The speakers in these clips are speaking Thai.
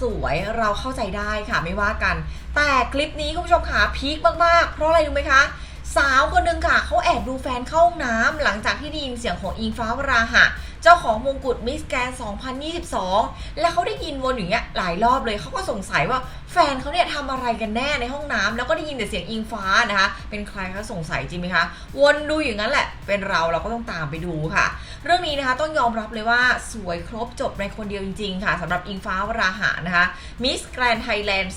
สวยเราเข้าใจได้ค่ะไม่ว่ากัน แต่คลิปนี้คุณผู้ชมค่ะพีคมากๆ เพราะอะไรรู้ไหมคะสาวคนหนึ่งค่ะเขาแอบดูแฟนเข้าห้องน้ำหลังจากที่ได้ยินเสียงของอิงฟ้าวราหะ เจ้าของมงกุฎมิสแกน2022 แล้วเขาได้ยินวนอย่างเงี้ยหลายรอบเลยเขาก็สงสัยว่าแฟนเขาเนี่ยทำอะไรกันแน่ในห้องน้ำแล้วก็ได้ยินแต่เสียงอิงฟ้านะคะ เป็นใครเขาสงสัยจริงไหมคะ วนดูอย่างนั้นแหละ เป็นเราเราก็ต้องตามไปดูค่ะ เรื่องนี้นะคะต้องยอมรับเลยว่าสวยครบจบในคนเดียวจริง ๆ ค่ะสำหรับอิงฟ้าวราหะนะคะมิสแกรนไทยแลนด์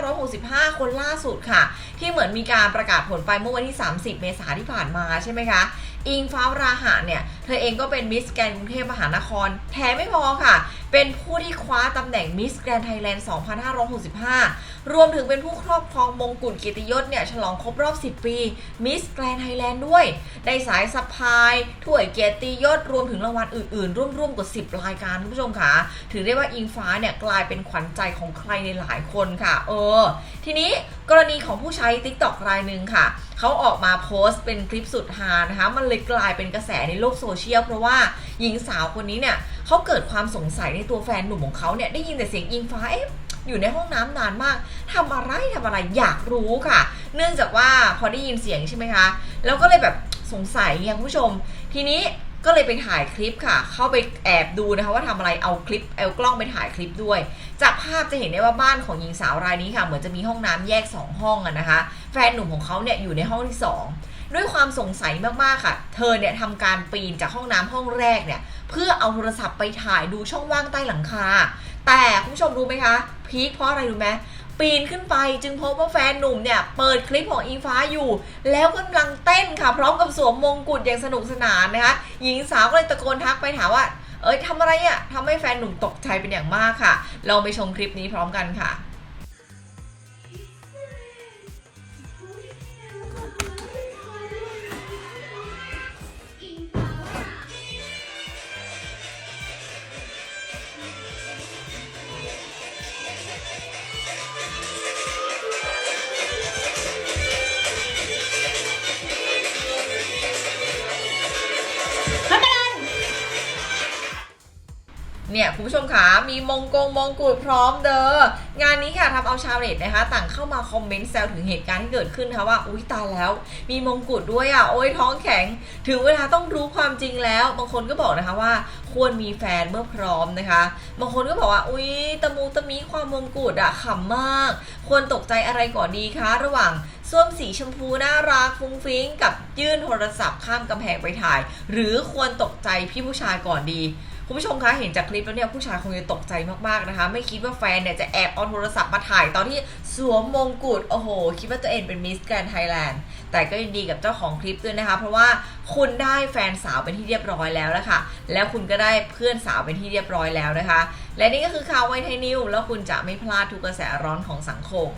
2565 คนล่าสุดค่ะ ที่เหมือนมีการประกาศผลไปเมื่อวันที่ 30 เมษายนที่ผ่านมาใช่ไหมคะ อิงฟ้าวราหะเนี่ย เธอเองก็เป็นมิสแกรนกรุงเทพมหานครแถมไม่พอค่ะเป็นผู้ที่คว้าตำแหน่งมิสแกรนไทยแลนด์ 2565 รวมถึงเป็นผู้ครอบครองมงกุฎเกียรติยศเนี่ยฉลองครบรอบ 10 ปีมิสแกรนไทยแลนด์ด้วย ได้สายสะพายถ้วยเกียรติยศ รวมถึงรางวัลอื่น ๆ ร่วม ๆ กว่า 10 รายการคุณผู้ชมค่ะ ถือได้ว่าอิงฟ้าเนี่ยกลายเป็นขวัญใจของใครในหลายคนค่ะ เออ ทีนี้กรณีของผู้ใช้ TikTok รายหนึ่งค่ะเขาออกมาโพสต์เป็นคลิปสุดฮานะคะ มันเลยกลายเป็นกระแสในโลกโซเชียลเพราะว่าหญิงสาวคนนี้เนี่ย เขาเกิดความสงสัยในตัวแฟนหนุ่มของเขาเนี่ยได้ยินแต่เสียงอิงฟ้าเอ๊ะอยู่ในห้องน้ำนานมากทำอะไรทำอะไรอยากรู้ค่ะ เนื่องจากว่าพอได้ยินเสียงใช่ไหมคะ แล้วก็เลยแบบสงสัยไงคุณผู้ชม ทีนี้ก็เลยไปถ่ายคลิปค่ะ เข้าไปแอบดูนะคะว่าทำอะไรเอาคลิปเอากล้องไปถ่ายคลิปด้วย จากภาพจะเห็นได้ว่าบ้านของหญิงสาวรายนี้ค่ะ เหมือนจะมีห้องน้ำแยก 2 ห้องอะนะคะ แฟนหนุ่มของเขาเนี่ยอยู่ในห้องที่ 2 ด้วยความสงสัยมากๆค่ะ เธอเนี่ยทำการปีนจากห้องน้ำห้องแรกเนี่ย เพื่อเอาโทรศัพท์ไปถ่ายดูช่องว่างใต้หลังคา แต่คุณผู้ชมรู้ไหมคะ พีคเพราะอะไรรู้ไหมปีนขึ้นไปจึงพบว่าแฟนหนุ่มเนี่ยเปิดคลิปของอิงฟ้าอยู่ แล้วกำลังเต้นค่ะ พร้อมกับสวมมงกุฎอย่างสนุกสนานนะคะ หญิงสาวก็เลยตะโกนทักไปถามว่า เอ้ยทำอะไรอะ่ะทำให้แฟนหนุ่มตกใจเป็นอย่างมากค่ะลองไปชมคลิปนี้พร้อมกันค่ะ เนี่ยคุณผู้ชมคะมีมงกงมงกุฎพร้อมเด้องานนี้ค่ะทำเอาชาวเน็ตนะคะ ต่างเข้ามาคอมเมนต์แซวถึงเหตุการณ์ที่เกิดขึ้นนะคะว่าอุ้ยตายแล้ว มีมงกุฎด้วยอะโอ้ยท้องแข็ง ถึงเวลาต้องรู้ความจริงแล้ว บางคนก็บอกนะคะว่า ควรมีแฟนเมื่อพร้อมนะคะ บางคนก็บอกว่าอุ้ยตะมูตะมีความมงกุฎอะขำมาก ควรตกใจอะไรก่อนดีคะ ระหว่างส้วมสีชมพูน่ารักฟุ้งฟิ้งกับยื่นโทรศัพท์ข้ามกำแพงไปถ่าย หรือควรตกใจพี่ผู้ชายก่อนดี คุณผู้ชมคะเห็นจากคลิปแล้วเนี่ยผู้ชายคงจะตกใจมากๆนะคะ ไม่คิดว่าแฟนเนี่ยจะแอบเอาโทรศัพท์มาถ่ายตอนที่สวมมงกุฎโอ้โห คิดว่าตัวเองเป็นมิสแกรนไทยแลนด์แต่ก็ยินดีกับเจ้าของคลิปด้วยนะคะ เพราะว่าคุณได้แฟนสาวเป็นที่เรียบร้อยแล้วนะคะแล้วคุณก็ได้เพื่อนสาวเป็นที่เรียบร้อยแล้วนะคะ และนี่ก็คือข่าวไวไทยนิวแล้วคุณจะไม่พลาดทุกกระแสร้อนของสังคม